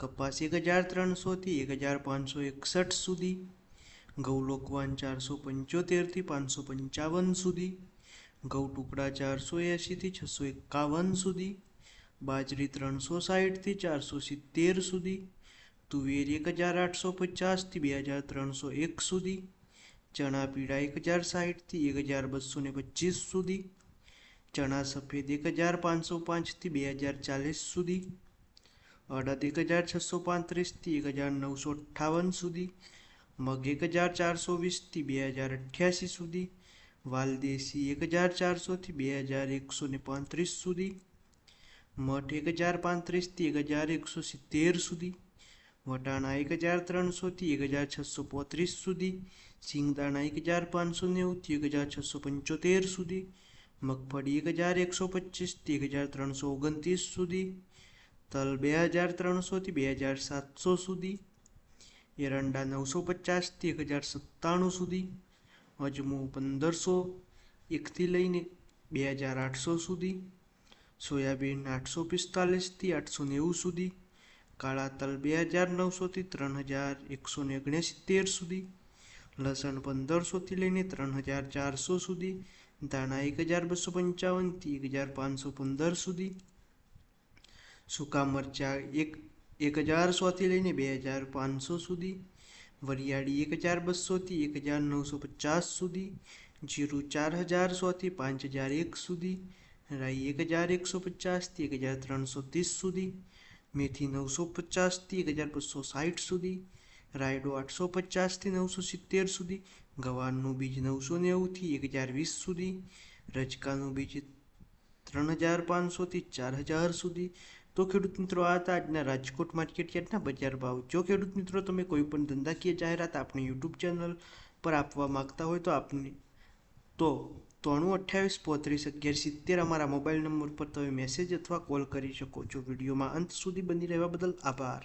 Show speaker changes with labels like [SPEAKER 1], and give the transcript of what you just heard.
[SPEAKER 1] કપાસ એક હજાર ત્રણસોથી એક હજાર પાંચસો એકસઠ સુધી ઘઉં લોકવાન ચારસો પંચોતેરથી પાંચસો પંચાવન સુધી ઘઉં ટુકડા ચારસો એંશીથી છસો એકાવન સુધી, બાજરી ત્રણસો સાઠથી ચારસો સિત્તેર સુધી, તુવેર એક હજાર આઠસો પચાસથી બે હજાર ત્રણસો એક સુધી, ચણા પીળા એક હજાર સાઠથી એક હજાર બસો ને પચીસ સુધી, ચણા સફેદ એક હજાર પાંચસો પાંચથી બે હજાર ચાલીસ સુધી અડદ એક હજાર છસો પાંત્રીસથી એક હજાર નવસો અઠ્ઠાવન સુધી મગ એક હજાર ચારસો વીસથી બે હજાર અઠ્યાસી સુધી વાલદેશી એક હજાર ચારસોથી બે હજાર એકસો ને પાંત્રીસ સુધી મઠ એક હજાર પાંત્રીસથી એક હજાર એકસો સિત્તેર સુધી વટાણા એક હજાર ત્રણસોથી એક હજાર છસો પોત્રીસ સુધી સિંગદાણા એક હજાર પાંચસો નેવુંથી એક હજાર છસો પંચોતેર સુધી મગફળી એક હજાર એકસો પચીસથી એક હજાર ત્રણસો ઓગણત્રીસ સુધી તલ બે હજાર ત્રણસોથી બે હજાર સાતસો સુધી, એરંડા નવસો પચાસથી એક હજાર સત્તાણું સુધી, અજમો પંદરસો, એકથી લઈને બે હજાર આઠસો સુધી, સોયાબીન આઠસો પિસ્તાલીસથી આઠસો નેવું સુધી, કાળા તલ બે હજાર નવસોથી ત્રણ હજાર એકસો ને ઓગણસિત્તેર સુધી, લસણ પંદરસોથી લઈને ત્રણ હજાર ચારસો સુધી, ધાણા એક હજાર બસો પંચાવનથી એક હજાર પાંચસો પંદર સુધી સૂકા મરચાં એક એક હજાર સોથી લઈને બે હજાર પાંચસો સુધી, વરિયાળી એક હજાર બસોથી એક હજાર નવસો પચાસ સુધી, જીરું ચાર હજાર સોથી પાંચ હજાર એક સુધી, રાઈ એક હજાર એકસો પચાસથી એક હજાર ત્રણસો ત્રીસ સુધી, મેથી નવસો પચાસથી એક હજાર બસો સાઠ સુધી, રાયડો આઠસો પચાસથી નવસો સિત્તેર સુધી, ગવારનું બીજ નવસો નેવુંથી એક હજાર વીસ સુધી, રજકાનું બીજ ત્રણ હજાર પાંચસોથી ચાર હજાર સુધી તો ખેડૂત મિત્રો, આ હતા આજના રાજકોટ માર્કેટ યાર્ડના બજાર ભાવ. જો ખેડૂત મિત્રો, તમે કોઈ પણ ધંધાકીય જાહેરાત આપણી યુટ્યુબ ચેનલ પર આપવા માગતા હોય તો આપની, તો ત્રણું અઠ્યાવીસ પોત્રીસ અગિયાર સિત્તેર અમારા મોબાઈલ નંબર પર તમે મેસેજ અથવા કોલ કરી શકો છો. વિડીયોમાં અંત સુધી બની રહેવા બદલ આભાર.